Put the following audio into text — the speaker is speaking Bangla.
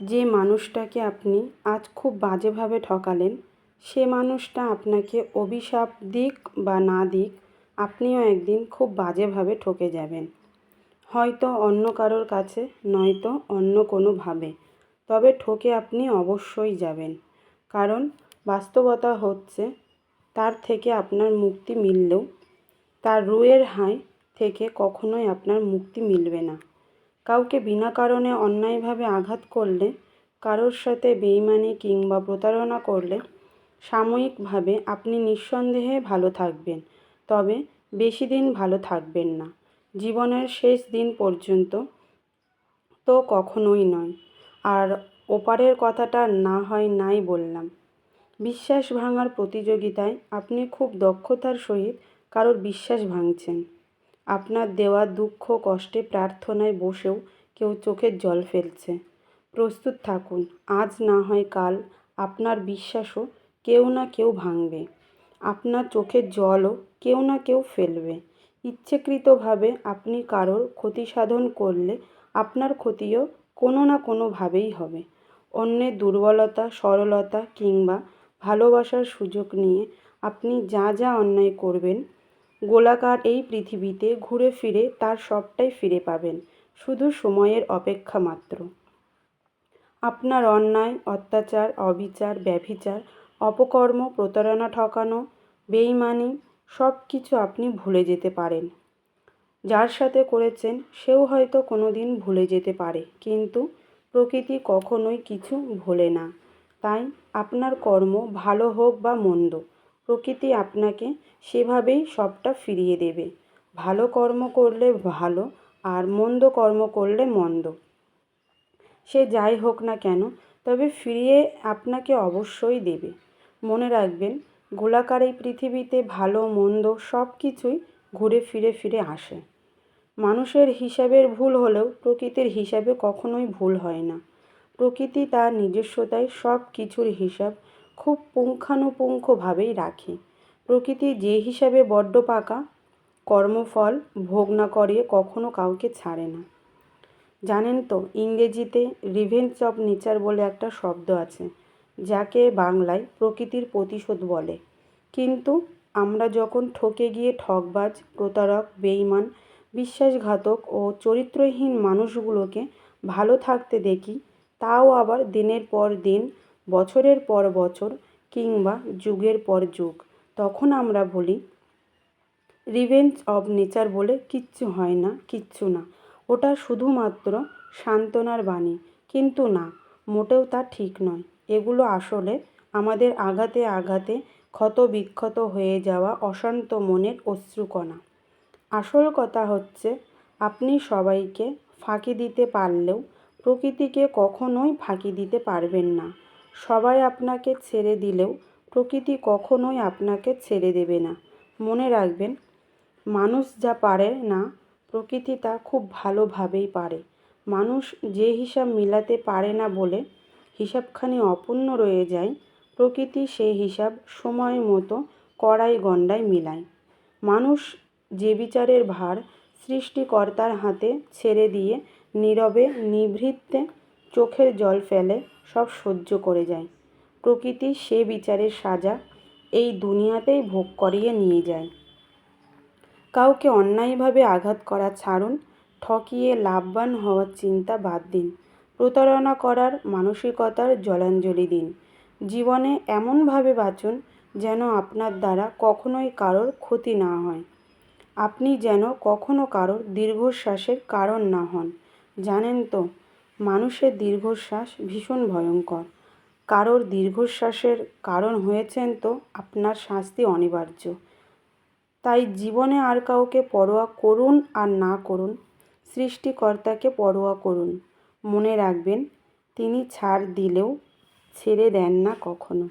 যে মানুষটাকে আপনি আজ খুব বাজেভাবে ঠকালেন, সে মানুষটা আপনাকে অভিশাপ দিক বা না দিক, আপনিও একদিন খুব বাজেভাবে ঠকে যাবেন। হয়তো অন্য কারোর কাছে, নয়তো অন্য কোনোভাবে। তবে ঠকে আপনি অবশ্যই যাবেন। কারণ বাস্তবতা হচ্ছে, তার থেকে আপনার মুক্তি মিললেও, তার রুয়ের হাই থেকে কখনোই আপনার মুক্তি মিলবে না। কাউকে বিনা কারণে অন্যায়ভাবে আঘাত করলে, কারোর সাথে বেইমানি কিংবা প্রতারণা করলে, সাময়িকভাবে আপনি নিঃসন্দেহে ভালো থাকবেন। তবে বেশি দিন ভালো থাকবেন না। জীবনের শেষ দিন পর্যন্ত তো কখনোই নয়। আর ওপারের কথাটা না হয় নাই বললাম। বিশ্বাস ভাঙার প্রতিযোগিতায় আপনি খুব দক্ষতার সহিত কারোর বিশ্বাস ভাঙছেন। আপনার দেওয়া দুঃখ কষ্টে প্রার্থনায় বসেও কেউ চোখের জল ফেলছে। প্রস্তুত থাকুন, আজ না হয় কাল আপনার বিশ্বাসও কেউ না কেউ ভাঙবে। আপনার চোখের জলও কেউ না কেউ ফেলবে। ইচ্ছেকৃতভাবে আপনি কারোর ক্ষতি সাধন করলে আপনার ক্ষতিও কোনো না কোনোভাবেই হবে। অন্যের দুর্বলতা, সরলতা কিংবা ভালোবাসার সুযোগ নিয়ে আপনি যা যা অন্যায় করবেন গোলাকার এই পৃথিবীতে ঘুরে ফিরে তার সবটাই ফিরে পাবেন, শুধু সময়ের অপেক্ষা মাত্র। আপনার অন্যায়, অত্যাচার, অবিচার, ব্যভিচার, অপকর্ম, প্রতারণা ঠকানো, বেইমানি সব কিছু আপনি ভুলে যেতে পারেন। যার সাথে করেছেন, সেও হয়তো কোনো দিন ভুলে যেতে পারে, কিন্তু প্রকৃতি কখনোই কিছু ভোলে না। তাই আপনার কর্ম ভালো হোক বা মন্দ প্রকৃতি আপনাকে সেভাবেই সবটা ফিরিয়ে দেবে। ভালো কর্ম করলে ভালো, আর মন্দ কর্ম করলে মন্দ। সে যাই হোক না কেন, তবে ফিরিয়ে আপনাকে অবশ্যই দেবে। মনে রাখবেন, গোলাকার এই পৃথিবীতে ভালো, মন্দ সব কিছুই ঘুরে ফিরে ফিরে আসে। মানুষের হিসাবের ভুল হলেও প্রকৃতির হিসাবে কখনোই ভুল হয় না। প্রকৃতি তার নিজস্বতায় সব কিছুর হিসাব খুব পুঙ্খানুপুঙ্খভাবেই রাখে। প্রকৃতি যে হিসাবে বড্ড পাকা, কর্মফল ভোগ না করিয়ে কখনো কাউকে ছাড়ে না। জানেন তো, ইংরেজিতে রিভেঞ্জ অফ নেচার বলে একটা শব্দ আছে, যাকে বাংলায় প্রকৃতির প্রতিশোধ বলে। কিন্তু আমরা যখন ঠকে গিয়ে ঠকবাজ প্রতারক বেইমান বিশ্বাসঘাতক ও চরিত্রহীন মানুষগুলোকে ভালো থাকতে দেখি, তাও আবার দিনের পর দিন বছরের পর বছর কিংবা যুগের পর যুগ, তখন আমরা বলি রিভেঞ্জ অব নেচার বলে কিচ্ছু হয় না, কিচ্ছু না। ওটা শুধুমাত্র সান্ত্বনার বাণী, কিন্তু না, মোটেও তা ঠিক নয়। এগুলো আসলে আমাদের আঘাতে আঘাতে ক্ষত বিক্ষত হয়ে যাওয়া অশান্ত মনের অশ্রুকণা। আসল কথা হচ্ছে, আপনি সবাইকে ফাঁকি দিতে পারলেও প্রকৃতিকে কখনোই ফাঁকি দিতে পারবেন না। সবাই আপনাকে ছেড়ে দিলেও প্রকৃতি কখনোই আপনাকে ছেড়ে দেবে না। মনে রাখবেন, মানুষ যা পারে না, প্রকৃতি তা খুব ভালোভাবেই পারে। মানুষ যে হিসাব মিলাতে পারে না বলে হিসাবখানি অপূর্ণ রয়ে যায়, প্রকৃতি সেই হিসাব সময় মতো কড়াই গণ্ডায় মিলায়। মানুষ যে বিচারের ভার সৃষ্টিকর্তার হাতে ছেড়ে দিয়ে নীরবে নিভৃত্তে চোখের জল ফেলে সব সহ্য করে যায়। প্রকৃতি সে বিচারের সাজা এই দুনিয়াতেই ভোগ করিয়ে নিয়ে যায়। কাউকে অন্যায়ভাবে আঘাত করা ছাড়ুন, ঠকিয়ে লাভবান হওয়ার চিন্তা বাদ দিন। প্রতারণা করার মানসিকতার জলাঞ্জলি দিন। জীবনে এমনভাবে বাঁচুন যেন আপনার দ্বারা কখনোই কারোর ক্ষতি না হয়। আপনি যেন কখনো কারোর দীর্ঘশ্বাসের কারণ না হন। জানেন তো মানুষের দীর্ঘশ্বাস ভীষণ ভয়ঙ্কর। কারোর দীর্ঘশ্বাসের কারণ হয়েছেন তো আপনার শাস্তি অনিবার্য। তাই জীবনে আর কাউকে পরোয়া করুন আর না করুন, সৃষ্টিকর্তাকে পরোয়া করুন। মনে রাখবেন, তিনি ছাড় দিলেও ছেড়ে দেন না কখনো।